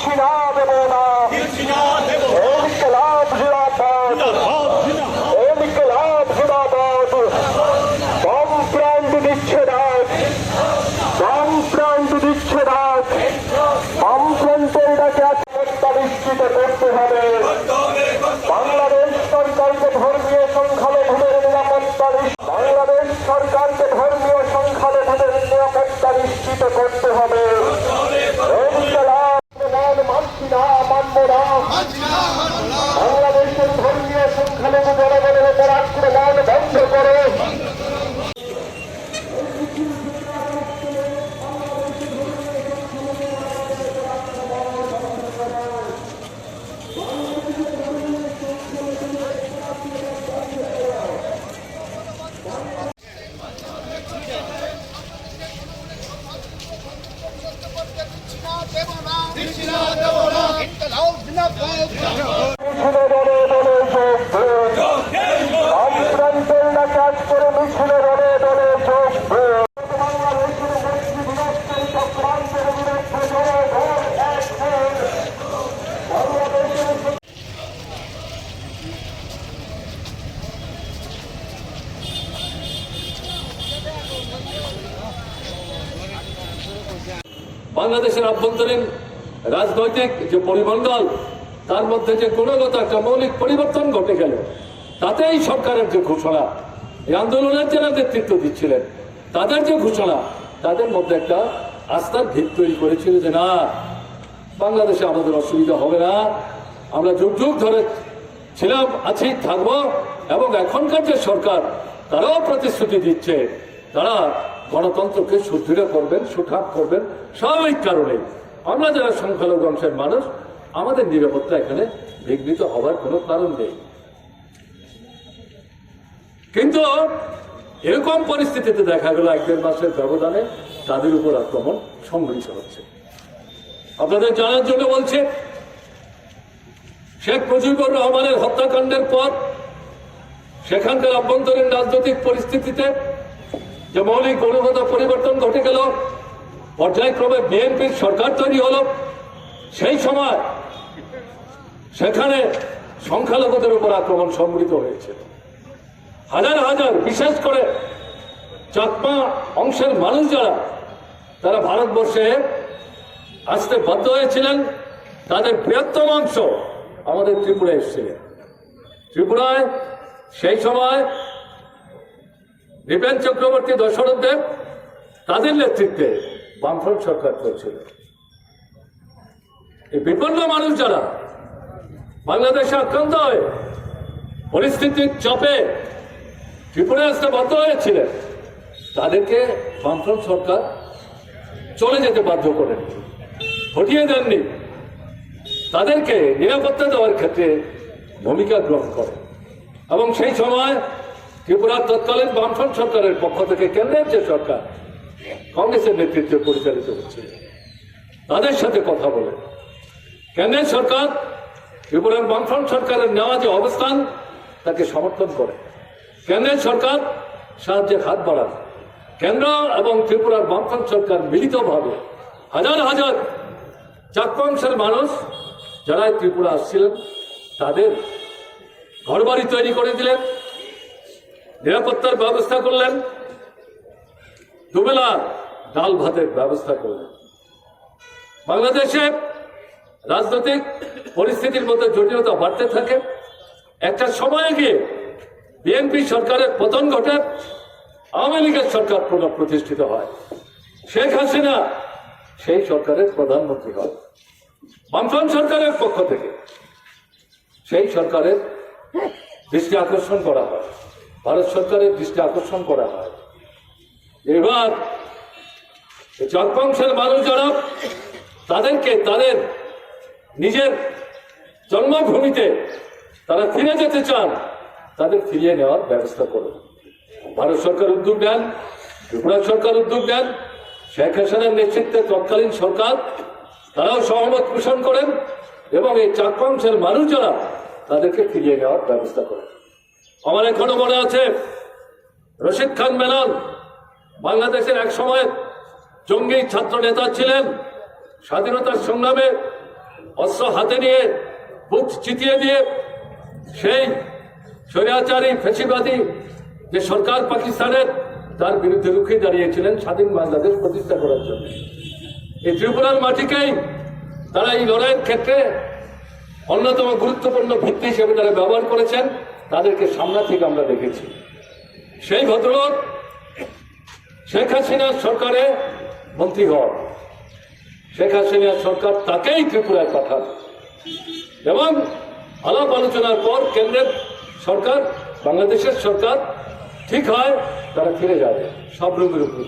দিচ্ছি না বাংলাদেশের আভ্যন্তরীণ রাজনৈতিক যে পরিমণ্ডল তার মধ্যে যে গুণগত, একটা মৌলিক পরিবর্তন ঘটে গেল। তাতেই সরকারের যে ঘোষণা, এই আন্দোলনের যারা নেতৃত্ব দিচ্ছিলেন, তাদের যে ঘোষণা, তাদের মধ্যে একটা আস্থার ভিত তৈরি করেছিল যে না, বাংলাদেশে আমাদের অসুবিধা হবে না। আমরা যুগ যুগ ধরে ছিলাম, আছি, থাকব এবং এখনকার যে সরকার, তারাও প্রতিশ্রুতি দিচ্ছে, তারা গণতন্ত্রকে সুদৃঢ় করবেন সুঠাপ করবেন, স্বাভাবিক কারণে। আমরা যারা সংখ্যালঘু অংশের মানুষ আমাদের নিরাপত্তা এখানে বিঘ্নিত হবার কোনো কারণ নেই। কিন্তু এরকম পরিস্থিতিতে দেখা গেল, এক দেড় মাসের ব্যবধানে তাদের উপর আক্রমণ সংঘটিত হচ্ছে। আপনাদের জানার জন্য বলছে, শেখ মুজিবুর রহমানের হত্যাকাণ্ডের পর সেখানকার আভ্যন্তরীণ রাজনৈতিক পরিস্থিতিতে যে মৌলিক গুণগত পরিবর্তন ঘটে গেল, পর্যায়ক্রমে বিএনপির সরকার তৈরি হলো। সেই সময় সেখানে সংখ্যালঘুদের উপর আক্রমণ সংঘটিত হয়েছিল হাজার হাজার, বিশেষ করে চাকমা অংশের মানুষ যারা, তারা ভারতবর্ষে আসতে বাধ্য হয়েছিলেন। তাদের বৃহত্তম অংশ আমাদের ত্রিপুরা এসেছিলেন। ত্রিপুরায় সেই সময় নৃপেন চক্রবর্তী দশরথ দেব তাদের নেতৃত্বে বামফ্রন্ট সরকার চলছিল। এই বিপন্ন মানুষ যারা বাংলাদেশে আক্রান্ত হয়ে। পরিস্থিতির চাপে ত্রিপুরায় আসতে বাধ্য হয়েছিলেন। তাদেরকে বামফ্রন্ট সরকার চলে যেতে বাধ্য করেন হটিয়ে দেননি। তাদেরকে নিরাপত্তা দেওয়ার ক্ষেত্রে ভূমিকা গ্রহণ করে। এবং সেই সময় ত্রিপুরার তৎকালীন বামফ্রন্ট সরকারের পক্ষ থেকে কেন্দ্রের যে সরকার, কংগ্রেসের নেতৃত্বে পরিচালিত হচ্ছে। তাদের সাথে কথা বলে। কেন্দ্রের সরকার ত্রিপুরার বামফ্রন্ট সরকারের নেওয়া যে অবস্থান, তাকে সমর্থন করে। কেন্দ্রের সরকার সাহায্যের হাত বাড়ান কেন্দ্র এবং ত্রিপুরার বামফ্রন্ট সরকার মিলিতভাবে হাজার হাজার চাকমাংশের মানুষ যারা ত্রিপুরা আসছিলেন, তাদের ঘরবাড়ি তৈরি করে দিলেন, নিরাপত্তার ব্যবস্থা করলেন, দুবেলা ডাল ভাতের ব্যবস্থা করলেন। বাংলাদেশে রাজনৈতিক পরিস্থিতির মধ্যে জটিলতা বাড়তে থাকে। একটা সময়ে গিয়ে বিএনপি সরকারের পতন ঘটে, আওয়ামী লীগের সরকার প্রতিষ্ঠিত হয়। শেখ হাসিনা সেই সরকারের প্রধানমন্ত্রী হয়। বামফ্রন্ট সরকারের পক্ষ থেকে সেই সরকারের দৃষ্টি আকর্ষণ করা হয়। ভারত সরকারের দৃষ্টি আকর্ষণ করা হয়। এবার এই মানুষ যারা তাদেরকে তাদের নিজের জন্মভূমিতে তারা ফিরে যেতে চান, তাদের ফিরিয়ে নেওয়ার ব্যবস্থা করুন। ভারত সরকার উদ্যোগ নেন, ত্রিপুরা সরকার উদ্যোগ নেন, শেখ হাসিনার নেতৃত্বে তৎকালীন সরকার, তারাও সহমত পোষণ করেন এবং এই চাকপাংশের মানুষ যারা তাদেরকে ফিরিয়ে নেওয়ার ব্যবস্থা করেন। আমার এখনও মনে আছে, রশিদ খান মেনন বাংলাদেশের এক সময় জঙ্গি ছাত্র নেতা ছিলেন। স্বাধীনতার সংগ্রামে অস্ত্র হাতে নিয়ে বুক চিতিয়ে দিয়ে সেই স্বৈরাচারী, ফেসিবাদী যে সরকার পাকিস্তানের, তার বিরুদ্ধে রুখে দাঁড়িয়েছিলেন স্বাধীন বাংলাদেশ প্রতিষ্ঠা করার জন্য। এই ত্রিপুরার মাটিকেই তারা এই লড়াইয়ের ক্ষেত্রে অন্যতম গুরুত্বপূর্ণ ভিত্তি হিসেবে তারা ব্যবহার করেছেন, তাদেরকে সামনা থেকে আমরা দেখেছি। সেই ভদ্রলোক শেখ হাসিনার সরকারে মন্ত্রী হন শেখ হাসিনার সরকার তাকেই ত্রিপুরায় পাঠান। এবং আলাপ আলোচনার পর কেন্দ্রের সরকার, বাংলাদেশের সরকার ঠিক হয়, তারা ফিরে যাবে। সব রোগের উপর